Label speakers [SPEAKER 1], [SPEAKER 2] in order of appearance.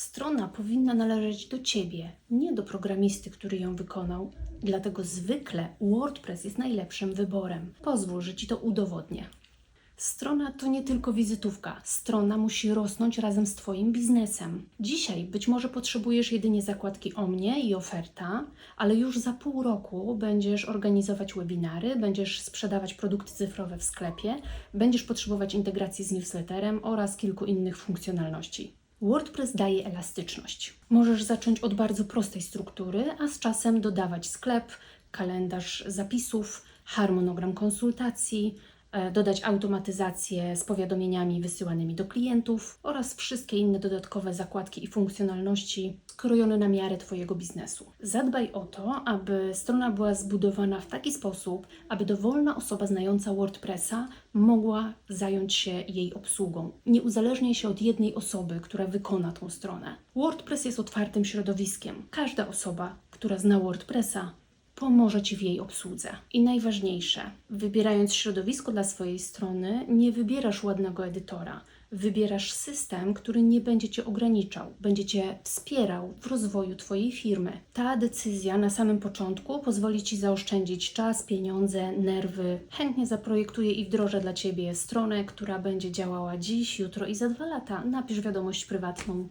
[SPEAKER 1] Strona powinna należeć do ciebie, nie do programisty, który ją wykonał. Dlatego zwykle WordPress jest najlepszym wyborem. Pozwól, że ci to udowodnię. Strona to nie tylko wizytówka. Strona musi rosnąć razem z Twoim biznesem. Dzisiaj być może potrzebujesz jedynie zakładki o mnie i oferta, ale już za pół roku będziesz organizować webinary, będziesz sprzedawać produkty cyfrowe w sklepie, będziesz potrzebować integracji z newsletterem oraz kilku innych funkcjonalności. WordPress daje elastyczność. Możesz zacząć od bardzo prostej struktury, a z czasem dodawać sklep, kalendarz zapisów, harmonogram konsultacji, dodać automatyzację z powiadomieniami wysyłanymi do klientów oraz wszystkie inne dodatkowe zakładki i funkcjonalności skrojone na miarę Twojego biznesu. Zadbaj o to, aby strona była zbudowana w taki sposób, aby dowolna osoba znająca WordPressa mogła zająć się jej obsługą. Nie uzależniaj się od jednej osoby, która wykona tą stronę. WordPress jest otwartym środowiskiem. Każda osoba, która zna WordPressa, pomoże Ci w jej obsłudze. I najważniejsze, wybierając środowisko dla swojej strony, nie wybierasz ładnego edytora. Wybierasz system, który nie będzie Cię ograniczał, będzie Cię wspierał w rozwoju Twojej firmy. Ta decyzja na samym początku pozwoli Ci zaoszczędzić czas, pieniądze, nerwy. Chętnie zaprojektuję i wdrożę dla Ciebie stronę, która będzie działała dziś, jutro i za dwa lata. Napisz wiadomość prywatną